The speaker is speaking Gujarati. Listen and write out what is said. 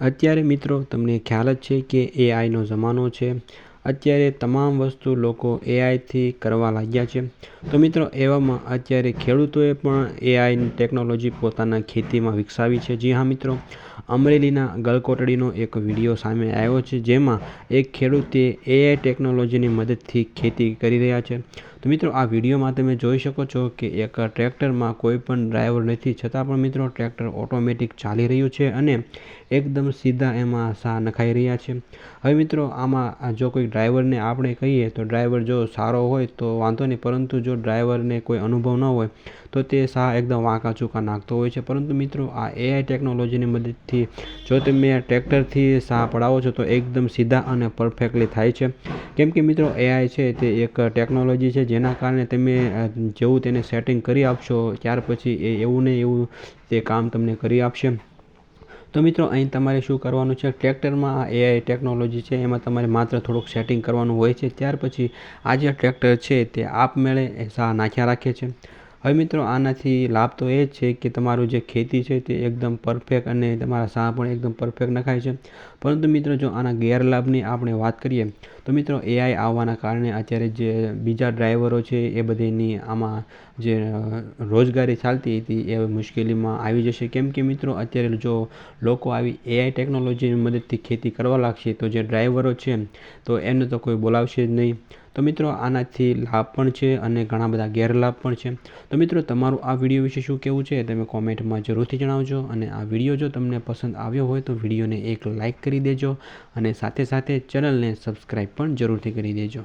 અત્યારે મિત્રો તમને ખ્યાલ જ છે કે એઆઈનો જમાનો છે. અત્યારે તમામ વસ્તુ લોકો એઆઈથી કરવા લાગ્યા છે. તો મિત્રો એવામાં અત્યારે ખેડૂતોએ પણ એઆઈ ટેકનોલોજી પોતાના ખેતીમાં વિકસાવી છે. જી હા મિત્રો, અમરેલીના ગલકોટડીનો એક વીડિયો સામે આવ્યો છે, જેમાં એક ખેડૂતે એઆઈ ટેકનોલોજીની મદદથી ખેતી કરી રહ્યા છે. તો મિત્રો, આ વિડીયોમાં તમે જોઈ શકો છો કે એક ટ્રેક્ટરમાં કોઈ પણ ડ્રાઈવર નથી, છતાં પણ મિત્રો ટ્રેક્ટર ઓટોમેટિક ચાલી રહ્યું છે અને એકદમ સીધા એમાં સા નખાઈ રહ્યા છે. હવે મિત્રો, આમાં જો કોઈ ડ્રાઈવરને આપણે કહીએ તો ડ્રાઈવર જો સારો હોય તો વાંધો નહીં, પરંતુ જો ડ્રાઈવરને કોઈ અનુભવ ન હોય તો તે સા એકદમ વાંકા ચૂકા નાખતો હોય છે. પરંતુ મિત્રો, આ એઆઈ ટેકનોલોજીની મદદથી જો તમે ટ્રેક્ટરથી સા પડાવો છો તો એકદમ સીધા અને પરફેક્ટલી થાય છે. કેમ કે મિત્રો એઆઈ છે તે એક ટેકનોલોજી છે જેના કારણે તમે જેવું તેને સેટિંગ કરી આપશો, ત્યાર પછી એ એવું ને એવું તે કામ તમને કરી આપશે. તો મિત્રો, અહીં તમારે શું કરવાનું છે? ટ્રેક્ટરમાં આ એઆઈ ટેકનોલોજી છે, એમાં તમારે માત્ર થોડુંક સેટિંગ કરવાનું હોય છે. ત્યાર પછી આ જે ટ્રેક્ટર છે, તે આપમેળે નાખ્યા રાખે છે. હવે મિત્રો, આનાથી લાભ તો એ જ છે કે તમારું જે ખેતી છે તે એકદમ પરફેક્ટ અને તમારા સા પણ એકદમ પરફેક્ટ નખાય છે. પરંતુ મિત્રો, જો આના ગેરલાભની આપણે વાત કરીએ, તો મિત્રો એઆઈ આવવાના કારણે અત્યારે જે બીજા ડ્રાઈવરો છે એ બધીની આમાં જે રોજગારી ચાલતી હતી એ મુશ્કેલીમાં આવી જશે. કેમ કે મિત્રો, અત્યારે જો લોકો આવી એઆઈ ટેકનોલોજીની મદદથી ખેતી કરવા લાગશે, તો જે ડ્રાઈવરો છે, તો એમને તો કોઈ બોલાવશે જ નહીં. તો મિત્રો, આનાથી લાભ પણ છે અને ઘણા બધા ગેરલાભ પણ છે. તો મિત્રો, તમારું આ વીડિયો વિશે શું કહેવું છે તમે કોમેન્ટમાં જરૂરથી જણાવજો અને આ વીડિયો જો તમને પસંદ આવ્યો હોય તો વિડીયોને એક લાઇક કરી દેજો અને સાથે સાથે ચેનલને સબસ્ક્રાઈબ પણ જરૂરથી કરી દેજો.